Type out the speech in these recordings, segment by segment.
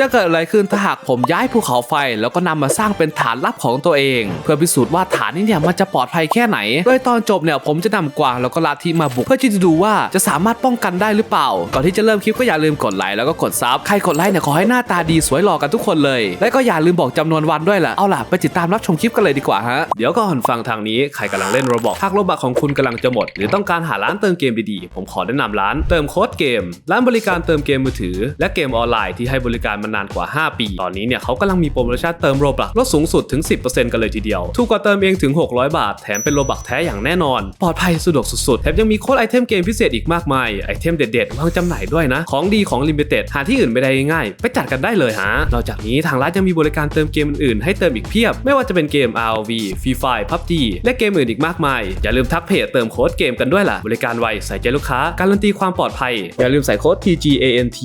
จะเกิดอะไรขึ้นถ้าหากผมย้ายภูเขาไฟ แล้วก็นำมาสร้างเป็นฐานลับของตัวเอง เพื่อพิสูจน์ว่าฐานนี้เนี่ยมันจะปลอดภัยแค่ไหน โดยตอนจบเนี่ยผมจะนำกวางแล้วก็ลัทธิมาบุก เพื่อที่จะดูว่าจะสามารถป้องกันได้หรือเปล่า ก่อนที่จะเริ่มคลิปก็อย่าลืมกดไลค์แล้วก็กดซับใครกดไลค์เนี่ยขอให้หน้าตาดีสวยหล่อกันทุกคนเลย และก็อย่าลืมบอกจำนวนวันด้วยล่ะเอาล่ะไปติดตามรับชมคลิปกันเลยดีกว่าฮะเดี๋ยวก่อนฟังทางนี้ใครกำลังเล่นโรบอกหากโรบอกของคุณกำลังจะหมด หรือต้องการหาร้านเติมเกมดีๆผมขอแนะนำร้าน เติมโค้ดเกม ร้านบริการเติมเกมมือถือ และเกมออนไลน์ที่ให้บริการมานานกว่า 5 ปี ตอนนี้เนี่ยเขากำลังมีโปรโมชั่นเติมโรบักลดสูงสุดถึง 10%กันเลยทีเดียว ถูกกว่าเติมเองถึง 600 บาท แถมเป็นโรบักแท้อย่างแน่นอน ปลอดภัยสะดวกสุดๆ แถมยังมีโค้ดไอเทมเกมพิเศษอีกมากมาย ไอเทมเด็ดๆวางจำหน่ายด้วยนะ ของดีของลิมิเต็ดหาที่อื่นไม่ได้ง่ายๆไปจัดกันได้เลยฮะ นอกจากนี้ทางร้านยังมีบริการเติมเกมอื่นๆให้เติมอีกเพียบ ไม่ว่าจะเป็นเกม Rv Free Fire PUBG และเกมอื่นอีกมากมาย อย่าลืมทักเพจเติมโค้ดเกมกันด้วยล่ะ บริการไวใส่ใจลูกค้า การันตีความปลอดภัย อย่าลืมใส่โค้ด TGANTH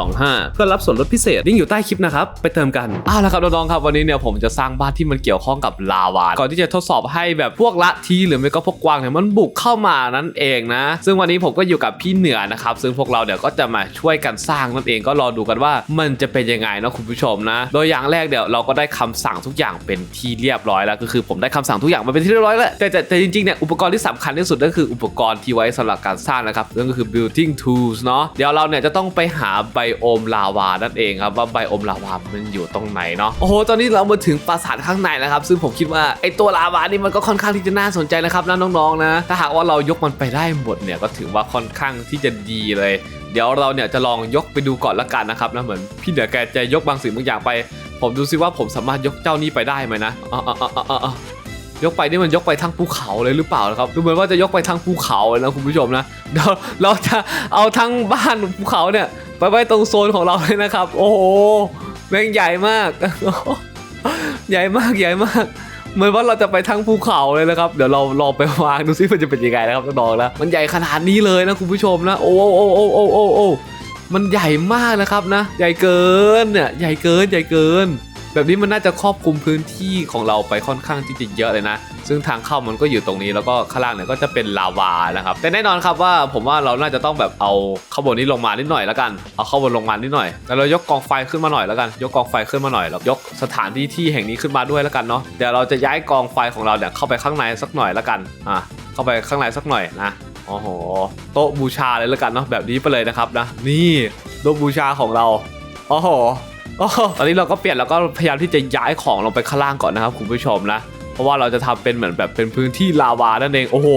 25 เพื่อรับส่วนลดพิเศษลิงก์อยู่ใต้คลิปนะครับ ไปเติมกันอ้าวแล้วครับน้องๆครับวันนี้เนี่ยผมจะสร้างบ้านที่มันเกี่ยวข้องกับลาวาก่อนที่จะทดสอบให้แบบพวกละทีหรือไม่ก็พวกกวางเนี่ยมันบุกเข้ามานั่นเองนะ ซึ่งวันนี้ผมก็อยู่กับพี่เหนือนะครับซึ่งพวกเราเดี๋ยวก็จะมาช่วยกันสร้างนั่นเองก็รอดูกันว่ามันจะเป็นยังไงนะคุณผู้ชมนะ โดยอย่างแรกเดี๋ยวเราก็ได้คำสั่งทุกอย่างเป็นที่เรียบร้อยแล้วก็คือผมได้คำสั่งทุกอย่างมาเป็นที่เรียบร้อยแล้วแต่แต่แต่จริงๆเนี่ยอุปกรณ์ที่สำคัญที่สุดก็คืออุปกรณ์ที่ไว้สำหรับการสร้างนะครับนั่นก็คือ building tools เนาะเดี๋ยวเราเนี่ยจะต้องไปหาไบโอมลาวานั่นเองครับว่าไบโอมลาวามันอยู่ตรงไหนเนาะโอ้โหตอนนี้เรามาถึงปราสาทข้างในแล้วครับ ซึ่งผมคิดว่าไอตัวลาวานี่มันก็ค่อนข้างที่จะน่าสนใจนะครับนะน้องๆนะถ้าหากว่าเรายกมันไปได้หมดเนี่ยก็ถือว่าค่อนข้างที่จะดีเลย เดี๋ยวเราเนี่ยจะลองยกไปดูก่อนละกันนะครับนะเหมือนพี่เหนือแกจะยกบางสิ่งบางอย่างไป ผมดูซิว่าผมสามารถยกเจ้านี้ไปได้ไหมนะอ๋ออ๋ออ๋ออ๋อ ยกไปนี่มันยกไปทั้งภูเขาเลยหรือเปล่านะครับดูเหมือนว่าจะยกไปทั้งภูเขาเลยนะคุณผู้ชมนะเดี๋ยวเราจะเอาทั้งบ้านภูเขาเนี่ยไปไว้ตรงโซนของเราเลยนะครับ โอ้โหแม่งใหญ่มาก ใหญ่มากใหญ่มากเหมือนว่าเราจะไปทั้งภูเขาเลยนะครับ เดี๋ยวเราลองไปวางดูซิมันจะเป็นยังไงนะครับน้องๆนะมันใหญ่ขนาดนี้เลยนะคุณผู้ชมนะโอ้โอ้โอ้โอ้โอ้โอ้โอ้มันใหญ่มากนะครับนะ ใหญ่เกินเนี่ยใหญ่เกินใหญ่เกิน แบบนี้มันน่าจะครอบคลุมพื้นที่ของเราไปค่อนข้างที่จะเยอะเลยนะ ซึ่งทางเข้ามันก็อยู่ตรงนี้แล้วก็ข้างล่างเนี่ยก็จะเป็นลาวานะครับ แต่แน่นอนครับว่าผมว่าเราน่าจะต้องแบบเอาข้างบนนี้ลงมานิดหน่อยแล้วกัน เอาข้างบนลงมานิดหน่อย แล้วเรายกกองไฟขึ้นมาหน่อยแล้วกัน ยกกองไฟขึ้นมาหน่อยแล้วยกสถานที่ที่แห่งนี้ขึ้นมาด้วยแล้วกันเนาะ เดี๋ยวเราจะย้ายกองไฟของเราเนี่ยเข้าไปข้างในสักหน่อยแล้วกัน อะ เข้าไปข้างในสักหน่อยนะโอ้โห โต๊ะบูชาเลยแล้วกันเนาะแบบนี้ไปเลยนะครับนะ นี่โต๊ะบูชาของเราโอ้โห ตอนนี้เราก็เปลี่ยนแล้วก็พยายามที่จะย้ายของลงไปข้างล่างก่อนนะครับคุณผู้ชมนะ เพราะว่าเราจะทำเป็นเหมือนแบบเป็นพื้นที่ลาวานั่นเองโอ้โห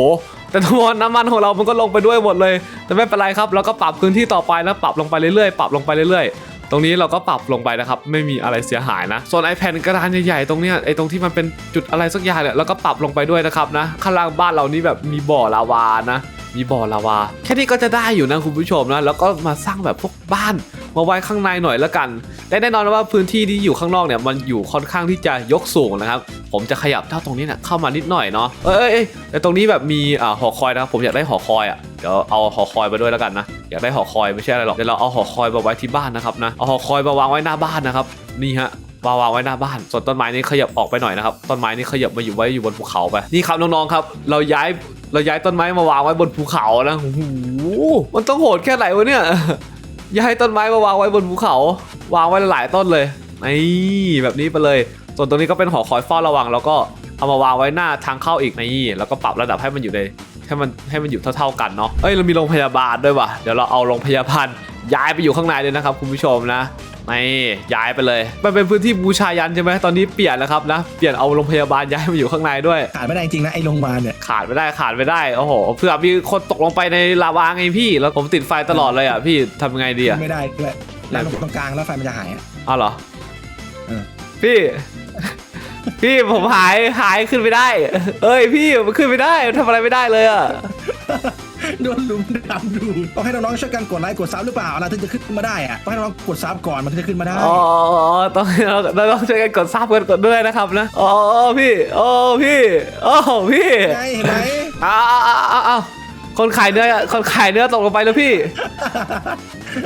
แต่ทั้งหมดน้ำมันของเรา มันก็ลงไปด้วยหมดเลย แต่ไม่เป็นไรครับ เราก็ปรับพื้นที่ต่อไปแล้วปรับลงไปเรื่อยๆ ปรับลงไปเรื่อยๆ ตรงนี้เราก็ปรับลงไปนะครับ ไม่มีอะไรเสียหายนะ ส่วนไอแผ่นกระดานใหญ่ๆ ตรงเนี้ย ไอตรงที่มันเป็นจุดอะไรสักอย่างเนี่ยเราก็ปรับลงไปด้วยนะครับนะ ข้างล่างบ้านเรานี่แบบมีบ่อลาวานะ มีบ่อลาวา แค่นี้ก็จะได้อยู่นะคุณผู้ชมนะ แล้วก็มาสร้างแบบพวกบ้าน มาไว้ข้างในหน่อยแล้วกันแต่แน่นอนว่าพื้นที่ที่อยู่ข้างนอกเนี่ยมันอยู่ค่อนข้างที่จะยกสูงนะครับ ผมจะขยับเท่าตรงนี้เนี่ยเข้ามานิดหน่อยเนาะเอ้ยเอ้ยเอ้ยแต่ตรงนี้แบบมีอ่าหอคอยนะครับผมอยากได้หอคอยอะเดี๋ยวเอาหอคอยไปด้วยแล้วกันนะอยากได้หอคอยไม่ใช่อะไรหรอกเดี๋ยวเราเอาหอคอยมาไว้ที่บ้านนะครับนะเอาหอคอยมาวางไว้หน้าบ้านนะครับนี่ฮะวางวางไว้หน้าบ้าน ส่วนต้นไม้นี้ขยับออกไปหน่อยนะครับ ต้นไม้นี้ขยับมาอยู่ไว้อยู่บนภูเขาไป นี่ครับน้องๆครับ เราย้ายเราย้ายต้นไม้มาวางไว้บนภูเขานะโอ้โหมันต้องโหดแค่ไหนวะเนี่ย ย้ายต้นไม้มาวางไว้บนภูเขา วางไว้หลายต้นเลยนี่แบบนี้ไปเลย ส่วนตรงนี้ก็เป็นหอคอยเฝ้าระวัง แล้วก็เอามาวางไว้หน้าทางเข้าอีกนี่แล้วก็ปรับระดับให้มันอยู่ในให้มันให้มันอยู่เท่าๆกันเนาะเอ้ยเรามีโรงพยาบาลด้วยว่ะเดี๋ยวเราเอาโรงพยาบาลย้ายไปอยู่ข้างในเลยนะครับคุณผู้ชมนะ นี่ย้ายไปเลย มันเป็นพื้นที่บูชายันใช่ไหมตอนนี้เปลี่ยนแล้วครับนะเปลี่ยนเอาโรงพยาบาลย้ายมาอยู่ข้างในด้วย ขาดไม่ได้จริงนะไอ้โรงพยาบาลเนี่ยขาดไม่ได้ขาดไม่ได้โอ้โหเผื่อมีคนตกลงไปในลาวาไงพี่ แล้วผมติดไฟตลอดเลยอะพี่ทำยังไงดีอะไม่ได้ด้วยแล้วลงตรงกลางแล้วไฟมันจะหายอะอ้าวเหรอเออพี่ พี่ผมหายหายขึ้นไม่ได้ เอ้ยพี่มันขึ้นไม่ได้ทำอะไรไม่ได้เลยอะ โดนลุมดำดูต้องให้น้องๆช่วยกันกดไลค์กดซับหรือเปล่าเราถึงจะขึ้นมาได้อะต้องให้น้องๆกดซับก่อนมันถึงจะขึ้นมาได้อ๋อต้องเราเราต้องช่วยกันกดซับกันกดด้วยนะครับนะอ๋อพี่โอ้พี่โอ้พี่ไงเห็นไหมอ้าวอ้าวอ้าวอ้าวคนขายเนื้อคนขายเนื้อตกลงไปแล้วพี่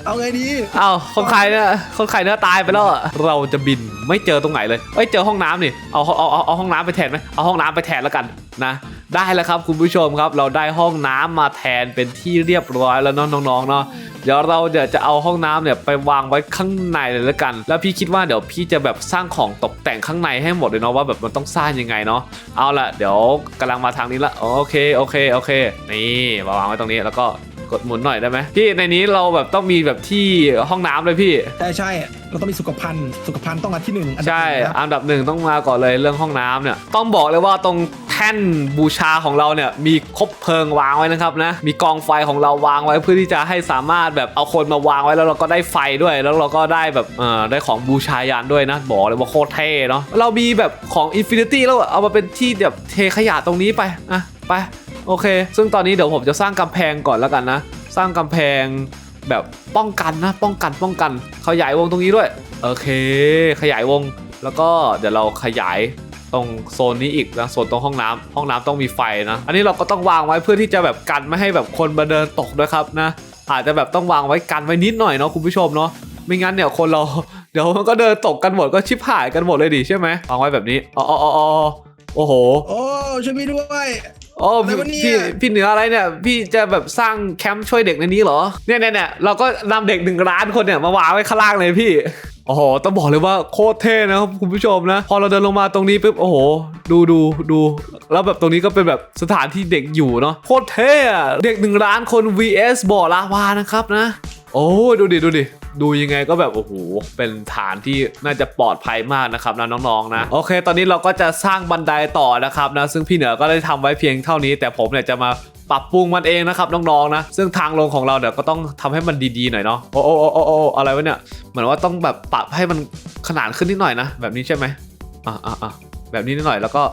เอาไงดีอ้าวคนขายเนื้อคนขายเนื้อตายไปแล้วอะเราจะบินไม่เจอตรงไหนเลยเอ้ยเจอห้องน้ำนี่เอาเอาเอาเอาห้องน้ำไปแทนไหมเอาห้องน้ำไปแทนแล้วกันนะ ได้แล้วครับคุณผู้ชมครับ เราได้ห้องน้ำมาแทนเป็นที่เรียบร้อยแล้วเนาะน้องๆเนาะเดี๋ยวเราเดี๋ยวจะเอาห้องน้ำเนี่ยไปวางไว้ข้างในเลยแล้วกัน แล้วพี่คิดว่าเดี๋ยวพี่จะแบบสร้างของตกแต่งข้างในให้หมดเลยเนาะว่าแบบมันต้องสร้างยังไงเนาะเอาละเดี๋ยวกำลังมาทางนี้ละโอเคโอเคโอเคนี่มาวางไว้ตรงนี้แล้วก็กดหมุนหน่อยได้ไหมพี่ในนี้เราแบบต้องมีแบบที่ห้องน้ำเลยพี่ใช่ใช่เราต้องมีสุขภัณฑ์สุขภัณฑ์ต้องอันที่หนึ่งอันดับใช่หนึ่งนะอันดับหนึ่งต้องมาก่อนเลยเรื่องห้องน้ำเนี่ยต้องบอกเลยว่าตรงแท่นบูชาของเราเนี่ยมีคบเพลิงวางไว้นะครับนะมีกองไฟของเราวางไว้เพื่อที่จะให้สามารถแบบเอาคนมาวางไว้แล้วเราก็ได้ไฟด้วย แล้วเราก็ได้แบบเออได้ของบูชายันด้วยนะบอกเลยว่าโคตรเท่เนาะเรามีแบบของอินฟินิตี้แล้วเอามาเป็นที่แบบเทขยะตรงนี้ไปอะไปโอเค ซึ่งตอนนี้เดี๋ยวผมจะสร้างกำแพงก่อนแล้วกันนะ สร้างกำแพงแบบป้องกันนะ ป้องกันป้องกัน ขยายวงตรงนี้ด้วย โอเค ขยายวง แล้วก็เดี๋ยวเราขยาย ตรงโซนนี้อีกนะโซนตรงห้องน้ำห้องน้ำต้องมีไฟนะ อันนี้เราก็ต้องวางไว้เพื่อที่จะแบบกันไม่ให้แบบคนมาเดินตกด้วยครับนะ อาจจะแบบต้องวางไว้กันไว้นิดหน่อยเนาะคุณผู้ชมเนาะไม่งั้นเนี่ยคนเราเดี๋ยวมันก็เดินตกกันหมดก็ชิบหายกันหมดเลยดิใช่ไหมวางไว้แบบนี้อ๋ออ๋ออ๋ออ๋อโอ้โหโอ้ช่วยพี่ด้วยโอ้อะไรพี่วะเนี่ยพี่พี่เหนืออะไรเนี่ย พี่จะแบบสร้างแคมป์ช่วยเด็กในนี้เหรอเนี่ยเนี่ยเนี่ยเราก็นำเด็กหนึ่งล้านคนเนี่ยมาวางไว้ข้างล่างเลยพี่ โอ้โห ต้องบอกเลยว่าโคตรเท่นะครับคุณผู้ชมนะ พอเราเดินลงมาตรงนี้ปุ๊บ โอ้โห ดูดูดู แล้วแบบตรงนี้ก็เป็นแบบสถานที่เด็กอยู่เนาะ โคตรเท่อะเด็กหนึ่งล้านคน vs บ่อลาวานะครับนะ โอ้ดูดิ ดูดิ ดูยังไงก็แบบ โอ้โห เป็นฐานที่น่าจะปลอดภัยมากนะครับนะน้องๆนะ โอเค ตอนนี้เราก็จะสร้างบันไดต่อนะครับนะ ซึ่งพี่เหนือก็ได้ทำไว้เพียงเท่านี้ แต่ผมเนี่ยจะมา ปรับปรุงมันเองนะครับน้องๆนะซึ่งทางลงของเราเดี๋ยวก็ต้องทำให้มันดีๆหน่อยเนาะโอ้โอ้โอ้โอ้โอ้อะไรวะเนี่ยเหมือนว่าต้องแบบปรับให้มันขนาดขึ้นนิดหน่อยนะแบบนี้ใช่ไหมอ่าอ่าอ่าแบบนี้นิดหน่อยแล้วก็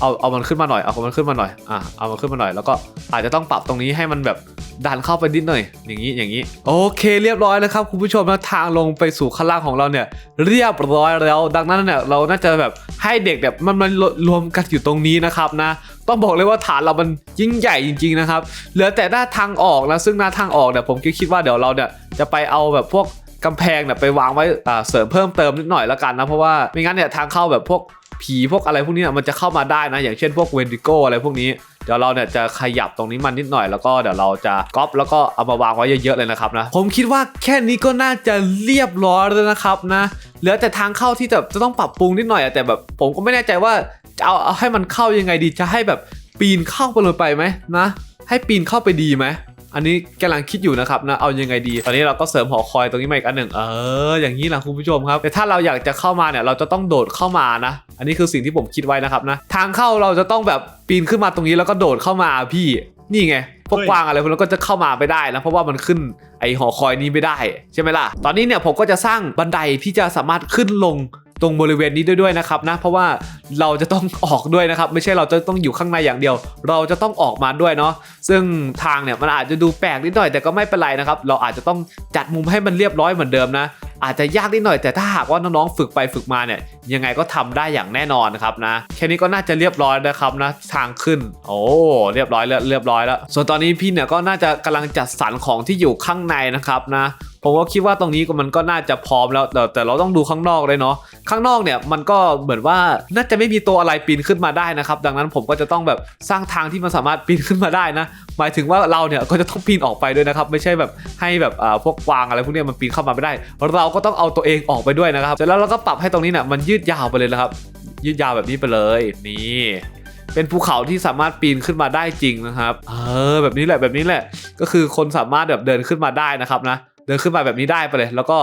เอาเอามันขึ้นมาหน่อยเอามันขึ้นมาหน่อยอ่าเอามันขึ้นมาหน่อยแล้วก็อาจจะต้องปรับตรงนี้ให้มันแบบดันเข้าไปนิดหน่อย อย่างนี้อย่างนี้ โอเคเรียบร้อยแล้วครับคุณผู้ชมนะทางลงไปสู่ข้างล่างของเราเนี่ย เรียบร้อยแล้ว ดังนั้นเนี่ยเราน่าจะแบบให้เด็กแบบมันมันรวมกันอยู่ตรงนี้นะครับนะ ต้องบอกเลยว่าฐานเรามันยิ่งใหญ่จริงๆนะครับ เหลือแต่หน้าทางออกนะ ซึ่งหน้าทางออกเนี่ยผมคิดว่าเดี๋ยวเราเนี่ยจะไปเอาแบบพวกกำแพงเนี่ยไปวางไว้เสริมเพิ่มเติมนิดหน่อยแล้วกันนะ เพราะว่าไม่งั้นเนี่ยทางเข้าแบบพวกผีพวกอะไรพวกนี้นมันจะเข้ามาได้นะ อย่างเช่นพวกเวนดิโกอะไรพวกนี้เดี๋ยวเราเนี่ยจะขยับตรงนี้มันนิดหน่อยแล้วก็เดี๋ยวเราจะก๊อปแล้วก็เอามาวางไว้เยอะๆเลยนะครับนะ ผมคิดว่าแค่นี้ก็น่าจะเรียบร้อยแล้วนะครับนะเหลือแต่ทางเข้าที่จะจะต้องปรับปรุงนิดหน่อยแต่แบบผมก็ไม่แน่ใจว่า จะเอาเอาให้มันเข้ายังไงดีจะให้แบบปีนเข้าไปเลยไปไหมนะ ให้ปีนเข้าไปดีไหมอันนี้กำลังคิดอยู่นะครับนะเอายังไงดี ตอนนี้เราก็เสริมหอคอยตรงนี้มาอีกอันหนึ่งเอออย่างนี้แหละคุณผู้ชมครับ แต่ถ้าเราอยากจะเข้ามาเนี่ยเราจะต้องโดดเข้ามานะ อันนี้คือสิ่งที่ผมคิดไว้นะครับนะ ทางเข้าเราจะต้องแบบปีนขึ้นมาตรงนี้แล้วก็โดดเข้ามาพี่นี่ไงพวกกวางอะไรพวกนั้นก็จะเข้ามาไม่ได้นะเพราะว่ามันขึ้นไอหอคอยนี้ไม่ได้ใช่ไหมล่ะ ตอนนี้เนี่ยผมก็จะสร้างบันไดที่จะสามารถขึ้นลง ตรงบริเวณนี้ด้วยด้วยนะครับนะเพราะว่าเราจะต้องออกด้วยนะครับ ไม่ใช่เราจะต้องอยู่ข้างในอย่างเดียว เราจะต้องออกมาด้วยเนาะซึ่งทางเนี่ยมันอาจจะดูแปลกนิดหน่อยแต่ก็ไม่เป็นไรนะครับ เราอาจจะต้องจัดมุมให้มันเรียบร้อยเหมือนเดิมนะอาจจะยากนิดหน่อยแต่ถ้าหากว่าน้องๆฝึกไปฝึกมาเนี่ยยังไงก็ทำได้อย่างแน่นอนนะครับนะแค่นี้ก็น่าจะเรียบร้อยนะครับนะทางขึ้น โอ้เรียบร้อยแล้วเรียบร้อยแล้ว ส่วนตอนนี้พี่เนี่ยก็น่าจะกำลังจัดสรรของที่อยู่ข้างในนะครับนะผมก็คิดว่าตรงนี้มันก็น่าจะพร้อมแล้ว แต่แต่เราต้องดูข้างนอกเลยเนาะข้างนอกเนี่ยมันก็เหมือนว่าน่าจะไม่มีตัวอะไรปีนขึ้นมาได้นะครับ ดังนั้นผมก็จะต้องแบบสร้างทางที่มันสามารถปีนขึ้นมาได้นะ หมายถึงว่าเราเนี่ยก็จะต้องปีนออกไปด้วยนะครับ ไม่ใช่แบบให้แบบพวกกวางอะไรพวกนี้มันปีนเข้ามาไม่ได้ เราก็ต้องเอาตัวเองออกไปด้วยนะครับเสร็จแล้วเราก็ปรับให้ตรงนี้เนี่ยมันยืดยาวไปเลยนะครับ ยืดยาวแบบนี้ไปเลยนี่เป็นภูเขาที่สามารถปีนขึ้นมาได้จริงนะครับ เออแบบนี้แหละแบบนี้แหละ ก็คือคนสามารถแบบเดินขึ้นมาได้นะครับนะ เดินขึ้นมาแบบนี้ได้ไปเลย แล้วก็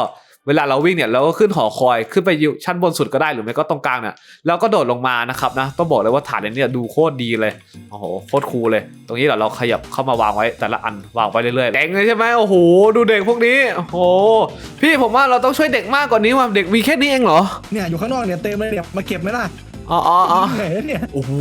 เวลาเราวิ่งเนี่ยเราก็ขึ้นหอคอยขึ้นไปอยู่ชั้นบนสุดก็ได้หรือไม่ก็ตรงกลางเนี่ยแล้วก็โดดลงมานะครับนะต้องบอกเลยว่าฐานอันเนี้ยดูโคตรดีเลยโอ้โหโคตรคูลเลย ตรงนี้เดี๋ยวเราขยับเข้ามาวางไว้แต่ละอันวางไว้เรื่อยๆเด็กเลยใช่ไหมโอ้โหดูเด็กพวกนี้โอ้โหพี่ผมว่าเราต้องช่วยเด็กมากกว่านี้ว่าเด็กมีแค่นี้เองเหรอเนี่ยอยู่ข้างนอกเนี่ยเต็มเลยเนี่ยมาเก็บไหมล่ะอ๋ออ๋ออ๋อไหนเนี่ยโอ้โห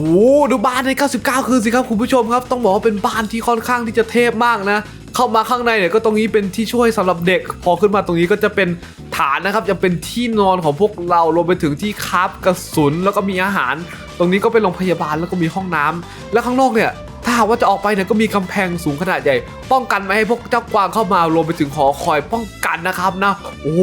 ดูบ้านใน 99 คืนสิครับ คุณผู้ชมครับ ต้องบอกว่าเป็นบ้านที่ค่อนข้างที่จะเทพมากนะ เข้ามาข้างในเนี่ยก็ตรงนี้เป็นที่ช่วยสำหรับเด็ก พอขึ้นมาตรงนี้ก็จะเป็นฐานนะครับจะเป็นที่นอนของพวกเรารวมไปถึงที่คาฟกระสุนแล้วก็มีอาหาร ตรงนี้ก็เป็นโรงพยาบาลแล้วก็มีห้องน้ำแล้วข้างนอกเนี่ยถ้าหากว่าจะออกไปเนี่ยก็มีกำแพงสูงขนาดใหญ่ ป้องกันไม่ให้พวกเจ้ากวางเข้ามารวมไปถึงหอคอยป้องกันนะครับนะ โอ้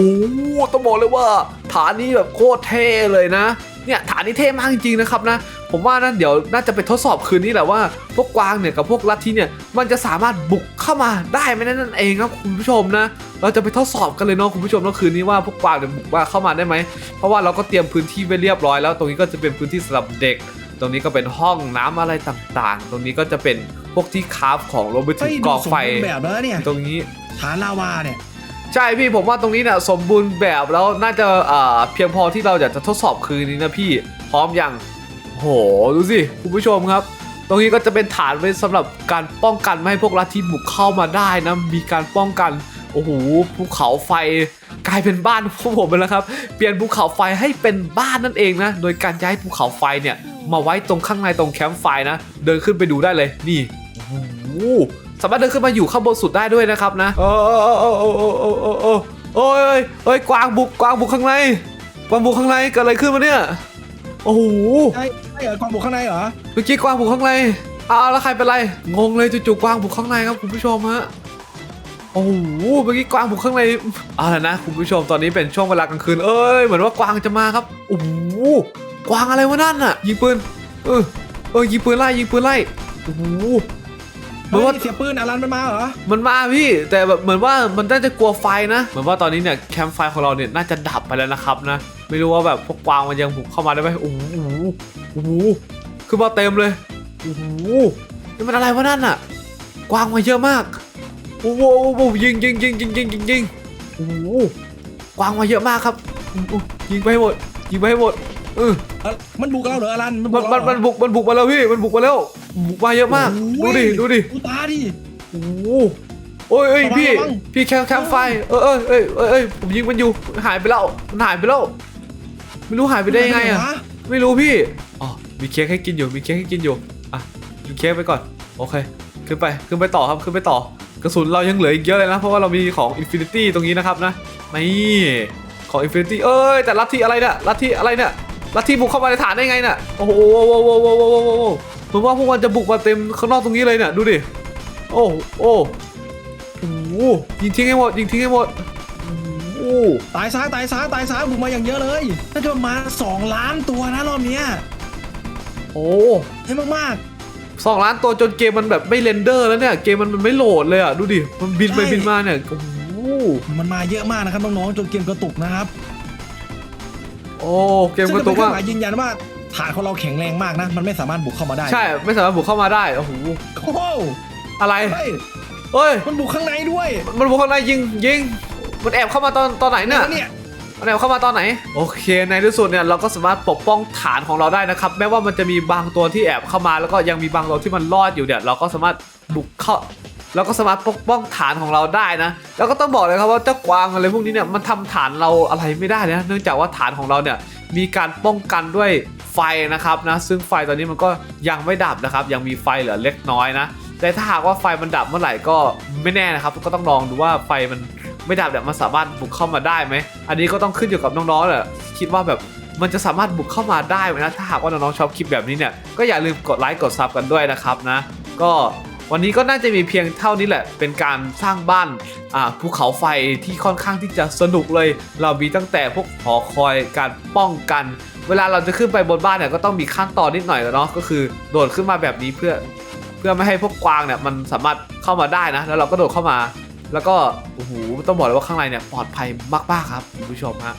ต้องบอกเลยว่าฐานนี้แบบโคตรเท่เลยนะ เนี่ยฐานนี้เท่มากจริงๆนะครับนะ ผมว่านะเดี๋ยวน่าจะไปทดสอบคืนนี้แหละว่า พวกกวางเนี่ยกับพวกลัทธิเนี่ยมันจะสามารถบุกเข้ามาได้ไหมนั่นเองครับคุณผู้ชมนะ เราจะไปทดสอบกันเลยเนาะคุณผู้ชมเมื่อคืนนี้ว่าพวกกวางเนี่ยบุกว่าเข้ามาได้ไหมเพราะว่าเราก็เตรียมพื้นที่ไว้เรียบร้อยแล้ว ตรงนี้ก็จะเป็นพื้นที่สำหรับเด็ก ตรงนี้ก็เป็นห้องน้ำอะไรต่างๆ ตรงนี้ก็จะเป็นพวกที่คราฟของรวมไปถึเฮ้งยกดูองสมไฟบูรณ์แบบแล้วเนี่ยตรงนี้ฐานลาวาเนี่ย ใช่พี่ผมว่าตรงนี้เนี่ยสมบูรณ์แบบแล้วน่าจะเอ่อเพียงพอที่เราอยากจะทดสอบคืนนี้นะพี่พร้อมยังโหดูสิคุณผู้ชมครับ ตรงนี้ก็จะเป็นฐานไว้สำหรับการป้องกันไม่ให้พวกลัทธิบุกเข้ามาได้นะมีการป้องกันโอ้โหภูเขาไฟกลายเป็นบ้านพวกผมไปแล้วครับ เปลี่ยนภูเขาไฟให้เป็นบ้านนั่นเองนะ โดยการย้ายภูเขาไฟเนี่ย มาไว้ตรงข้างในตรงแคมป์ไฟนะ เดินขึ้นไปดูได้เลยนี่โอ้โห สามารถเดินขึ้นมาอยู่ข้างบนสุดได้ด้วยนะครับนะโอ้โอ้โอ้โอ้โอ้โอ้โอ้โอ้ยเอ้ยกวางบุกกวางบุกข้างในกวางบุกข้างในเกิดอะไรขึ้นมาเนี่ยโอ้โหใช่ใช่เหรอกองบุกข้างในเหรอเมื่อกี้กวางบุกข้างในอ้าวแล้วใครเป็นไรงงเลยจู่ๆกวางบุกข้างในครับคุณผู้ชมฮะโอ้โหเมื่อกี้กวางบุกข้างในเอาละนะคุณผู้ชมตอนนี้เป็นช่วงเวลากลางคืนเอ้ยเหมือนว่ากวางจะมาครับโอ้โหกวางอะไรวะนั่นน่ะยิงปืนเออเออยิงปืนไล่ยิงปืนไล่โอ้โห เหมือนว่าเฮ้ยเสียปืนอารันมันมาเหรอ มันมาพี่ แต่แบบเหมือนว่ามันน่าจะกลัวไฟนะเหมือนว่าตอนนี้เนี่ยแคมป์ไฟของเราเนี่ยน่าจะดับไปแล้วนะครับนะ ไม่รู้ว่าแบบพวกกวางมันยังบุกเข้ามาได้ไหมโอ้โหโอ้โหขึ้นมาเต็มเลยโอ้โหนี่มันอะไรวะนั่นอะกวางมาเยอะมากโอ้โหโอ้โหยิงยิงยิงยิงยิงยิงยิงโอ้โหกวางมาเยอะมากครับโอ้โหยิงไปให้หมดยิงไปให้หมด เออเอ้ามันบุกเราเหรออารันมันมับุนกมัเรานเหรอมันบุกมันบุกมาแล้วพี่มันบุกมาแล้วบุกมาเยอะมากโอ้ดูยดิดูดิดูตาดิ โอ้โหโอ้ยเอ้ยระวังพี่ระวัง พี่แคมแคมไฟเออเออเอ้ยเอ้ยเอ้ยผมยิงมันอยู่มันหายไปแล้วมันหายไปแล้วไม่รู้หายไปได้ยังไงอะวไม่รู้พี่ อ๋อ มีเค้กให้กินอยู่ มีเค้กให้กินอยู่ อะกินเค้กไปก่อน โอเค ขึ้นไป ขึ้นไปต่อครับ ขึ้นไปต่อ กระสุนเรายังเหลืออีกเยอะเลยนะ เพราะว่าเรามีของ Infinity ตรงนี้นะครับนะ นี่ ของ Infinity เอ้ย แต่ลัทธิอะไรเนี่ย ลัทธิอะไรเนี่ย ลัทธิบุกเข้ามาในฐานได้ไงเนี่ยโอ้โหโอ้โหโอ้โหโอ้โหโอ้โหโอ้โหผมว่าพวกมันจะบุกมาเต็มข้างนอกตรงนี้เลยเนี่ยดูดิโอ้โหโอ้โหยิงทิ้งให้หมดยิงทิ้งให้หมดโอ้โหตายซ้ายตายซ้ายตายซ้ายบุกมาอย่างเยอะเลยน่าจะประมาณสองล้านตัวนะรอบเนี้ยโอ้เยอะมากสองล้านตัวจนเกมมันแบบไม่เรนเดอร์แล้วเนี่ยเกมมันมันไม่โหลดเลยอะดูดิมันบินไปใช่บินมาเนี่ยโอ้โหๆมันมาเยอะมากนะครับน้องๆจนเกมกระตุกนะครับโอ้เกมซึ่งกระตุกเป็นเครื่มาอกงหมายยืนยันว่าฐานของเราแข็งแรงมากนะ มันไม่สามารถบุกเข้ามาได้ใช่ไม่สามารถบุกเข้ามาได้โอ้โหโอ้โหอะไรเฮ้ยเฮ้ยมันบุกข้างในด้วยมันบุกข้างในยิงยิงมันแอบเข้ามาตอนตอนไหนเนี่ยเนี่ยมันแอบเข้ามาตอนไหน โอเค ในที่สุดเนี่ยเราก็สามารถปกป้องฐานของเราได้นะครับ แม้ว่ามันจะมีบางตัวที่แอบเข้ามาแล้วก็ยังมีบางตัวที่มันรอดอยู่เนี่ยเราก็สามารถบุกเข้า เราก็สามารถปกป้องฐานของเราได้นะแล้วก็ต้องบอกเลยครับว่าเจ้ากวางอะไรพวกนี้เนี่ยมันทำฐานเราอะไรไม่ได้นะเนื่องจากว่าฐานของเราเนี่ยมีการป้องกันด้วยไฟนะครับนะซึ่งไฟตอนนี้มันก็ยังไม่ดับนะครับ ยังมีไฟเหลือเล็กน้อยนะแต่ถ้าหากว่าไฟมันดับเมื่อไหร่ก็ไม่แน่นะครับ ก็ต้องลองดูว่าไฟมันไม่ดับเนี่ยมันสามารถบุกเข้ามาได้ไหมอันนี้ก็ต้องขึ้นอยู่กับน้องๆแหละคิดว่าแบบมันจะสามารถบุกเข้ามาได้ไหมนะถ้าหากว่าน้องๆชอบคลิปแบบนี้เนี่ยก็อย่าลืมกดไลค์กดซับกันด้วยนะครับนะ ก็ วันนี้ก็น่าจะมีเพียงเท่านี้แหละ เป็นการสร้างบ้านภูเขาไฟที่ค่อนข้างที่จะสนุกเลย เรามีตั้งแต่พวกหอคอยการป้องกัน เวลาเราจะขึ้นไปบนบ้านเนี่ยก็ต้องมีขั้นตอนนิดหน่อยเนาะก็คือโดดขึ้นมาแบบนี้เพื่อเพื่อไม่ให้พวกกวางเนี่ยมันสามารถเข้ามาได้นะ แล้วเราก็โดดเข้ามา แล้วก็โอ้โหต้องบอกเลยว่าข้างในเนี่ยปลอดภัยมากๆครับคุณผู้ชมฮะ